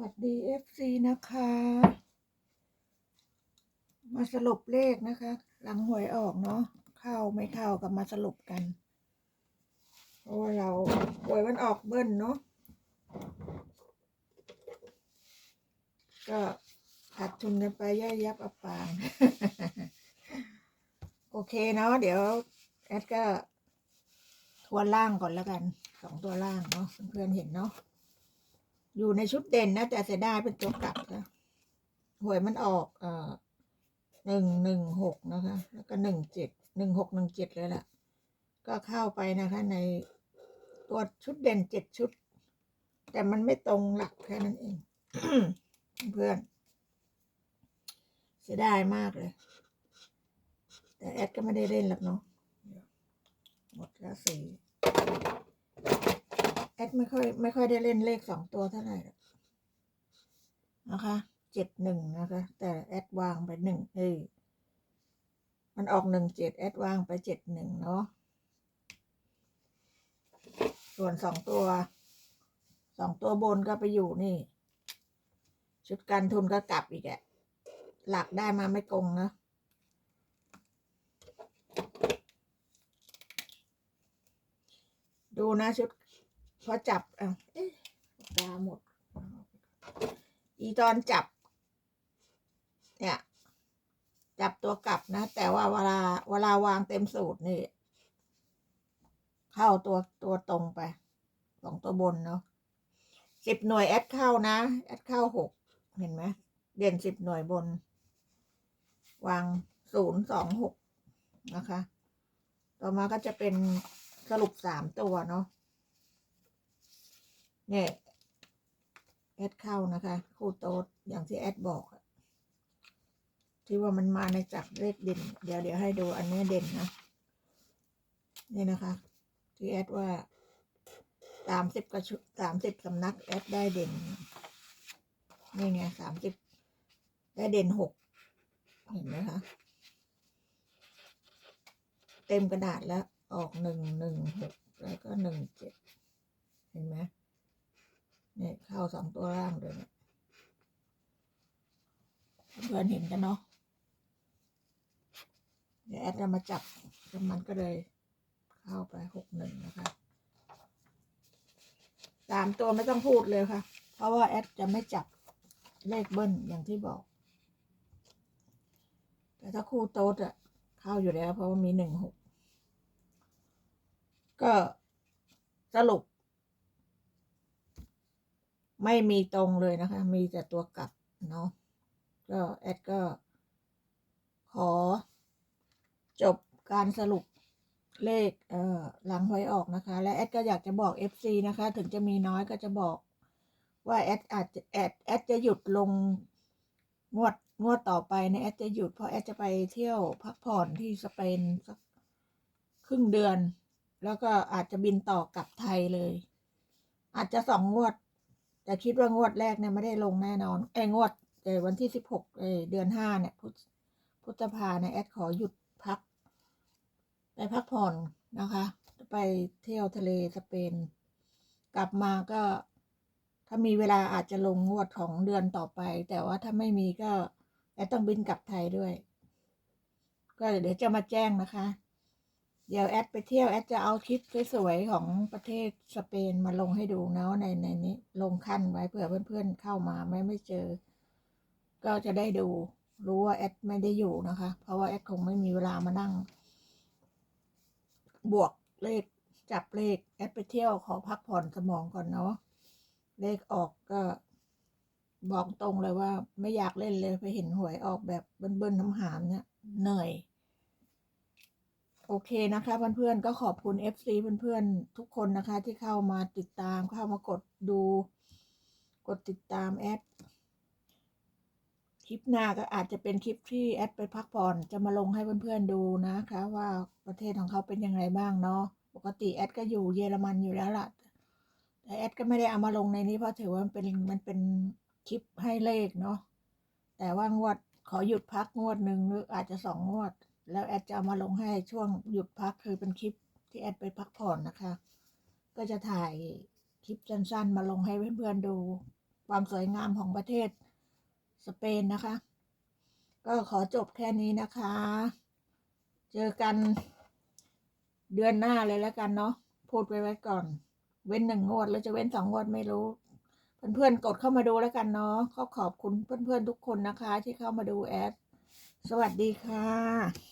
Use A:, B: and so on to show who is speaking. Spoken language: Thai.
A: วัสดี FC นะคะ มาสรุปเลขนะคะ หลังหวยออกเนาะเข้าไม่เข้ากับมาสรุปกัน เพราะว่าเราหวยมันออกเบิ้ลเนาะก็ขาดทุนกันไปย่อยยับอับปาง โอเคเนาะเดี๋ยว แอดก็ทวนล่างก่อนแล้วกันสองตัวล่างเนาะเพื่อนเห็นเนาะ อยู่ในชุดเด่นนะแต่เสียดายเป็นตัวกลับนะหวยมันออก เอ่อหนึ่งหนึ่งหกนะคะ แล้วก็หนึ่งเจ็ดหนึ่งหกหนึ่งเจ็ดเลยล่ะ ก็เข้าไปนะคะ ในตัวชุดเด่นเจ็ดชุด แต่มันไม่ตรงหลักแค่นั้นเอง เพื่อน เสียดายมากเลย แต่แอดก็ไม่ได้เล่นหรอกเนาะหมดแล้วสี่ แอดไม่ค่อยไม่ค่อยได้เล่นเลขสองตัวเท่าไหร่หรอกนะคะเจ็ดหนึ่งนะคะ แต่แอดวางไปหนึ่งเอ้ยมันออกหนึ่งเจ็ดแอดวางไปเจ็ดหนึ่งเนาะส่วนสองตัวสองตัวบนก็ไปอยู่นี่ ชุดการทุนก็กลับอีกอะหลักได้มาไม่กงนะดูนะชุด พอจับอะเอ๊ะปากกาหมด อีตอนจับ เนี่ย จับตัวกลับนะ แต่ว่าเวลาเวลาวางเต็มสูตรนี่ เข้าตัวตัวตรงไปสองตัวบนเนาะสิบหน่วยแอดเข้านะ แอดเข้าหกเห็นไหมเด่นสิบหน่วยบน วางศูนย์สองหกนะคะ ต่อมาก็จะเป็นสรุปสามตัวเนาะ เนี่ยแอดเข้านะคะคู่โต๊ดอย่างที่แอดบอกที่ว่ามันมาในจากเลขเด่น เดี๋ยวเดี๋ยวให้ดูอันนี้เด่นนะนี่นะคะ ที่แอดว่าสามสิบกระชุสามสิบสำนักแอดได้เด่นนี่ไงสามสิบได้เด่นหกเห็นไหมคะ เต็มกระดาษแล้วออกหนึ่งหนึ่งหกแล้วก็หนึ่งเจ็ดเห็นไหม เนี่ยเข้าสองตัวล่างเลยเนี่ยเพื่อนเห็นกันเนาะเดี๋ยวแอดจะมาจับแล้วมันก็เลยเข้าไปหกหนึ่งนะคะสามตัวไม่ต้องพูดเลยค่ะ เพราะว่าแอดจะไม่จับเลขเบิ้ลอย่างที่บอก แต่ถ้าคู่โต๊ดอะเข้าอยู่แล้วเพราะว่ามีหนึ่งหกก็สรุป ไม่มีตรงเลยนะคะ มีแต่ตัวกลับเนาะก็แอดก็ ขอ จบการสรุปเลขเอ่อหลังหวยออกนะคะ และแอดก็อยากจะบอก FC นะคะ ถึงจะมีน้อยก็จะบอก ว่าแอดอาจจะแอดแอดจะหยุดลงงวดงวดต่อไปเนี่ยแอดจะหยุดเพราะแอดจะไปเที่ยวพักผ่อนที่สเปนสักครึ่งเดือน แล้วก็อาจจะบินต่อกลับไทยเลย อาจจะสองงวด แต่คิดว่างวดแรกเนี่ยไม่ได้ลงแน่นอนไอ้งวดเอวันที่สิบหกเอเดือนห้าเนี่ยพุธพุทธภาเนี่ยแอดขอหยุดพัก ไปพักผ่อนนะคะ ไปเที่ยวทะเลสเปน กลับมาก็ ถ้ามีเวลาอาจจะลงงวดของเดือนต่อไป แต่ว่าถ้าไม่มีก็แอดต้องบินกลับไทยด้วย ก็เดี๋ยวจะมาแจ้งนะคะ เดี๋ยวแอดไปเที่ยวแอดจะเอาคลิปสวยๆของประเทศสเปนมาลงให้ดูนะในในนี้ ลงขั้นไว้เผื่อเพื่อนๆเข้ามาไม่ไม่เจอ ก็จะได้ดูรู้ว่าแอดไม่ได้อยู่นะคะ เพราะว่าแอดคงไม่มีเวลามานั่ง บวกเลขจับเลขแอดไปเที่ยวขอพักผ่อนสมองก่อนเนาะเลขออกก็บอกตรงเลยว่า ไม่อยากเล่นเลยไปเห็นหวยออกแบบเบิ้ลๆน้ำหามเนี่ยเหนื่อย โอเคนะคะเพื่อนๆก็ขอบคุณ FC เพื่อนๆทุกคนนะคะ ที่เข้ามาติดตามเข้ามากดดู กดติดตามแอดคลิปหน้าก็อาจจะเป็นคลิปที่แอดไปพักผ่อนจะมาลงให้เพื่อนๆดูนะคะ ว่าประเทศของเขาเป็นยังไงบ้างเนาะปกติแอดก็อยู่เยอรมันอยู่แล้วล่ะแต่แอดก็ไม่ได้เอามาลงในนี้เพราะถือว่ามันเป็นมันเป็นคลิปให้เลขเนาะแต่ว่างวดขอหยุดพักงวดหนึ่งหรืออาจจะสองงวด แล้วแอดจะเอามาลงให้ช่วงหยุดพักคือเป็นคลิปที่แอดไปพักผ่อนนะคะ ก็จะถ่ายคลิปสั้นๆ มาลงให้เพื่อนๆดูความสวยงามของประเทศสเปนนะคะ ก็ขอจบแค่นี้นะคะ เจอกันเดือนหน้าเลยแล้วกันเนาะพูดไปไว้ก่อน เว้นหนึ่งงวดแล้วจะเว้นสองงวดไม่รู้ เพื่อนๆกดเข้ามาดูแล้วกันเนาะก็ขอบคุณเพื่อนๆทุกคนนะคะ ที่เข้ามาดูแอด สวัสดีค่ะ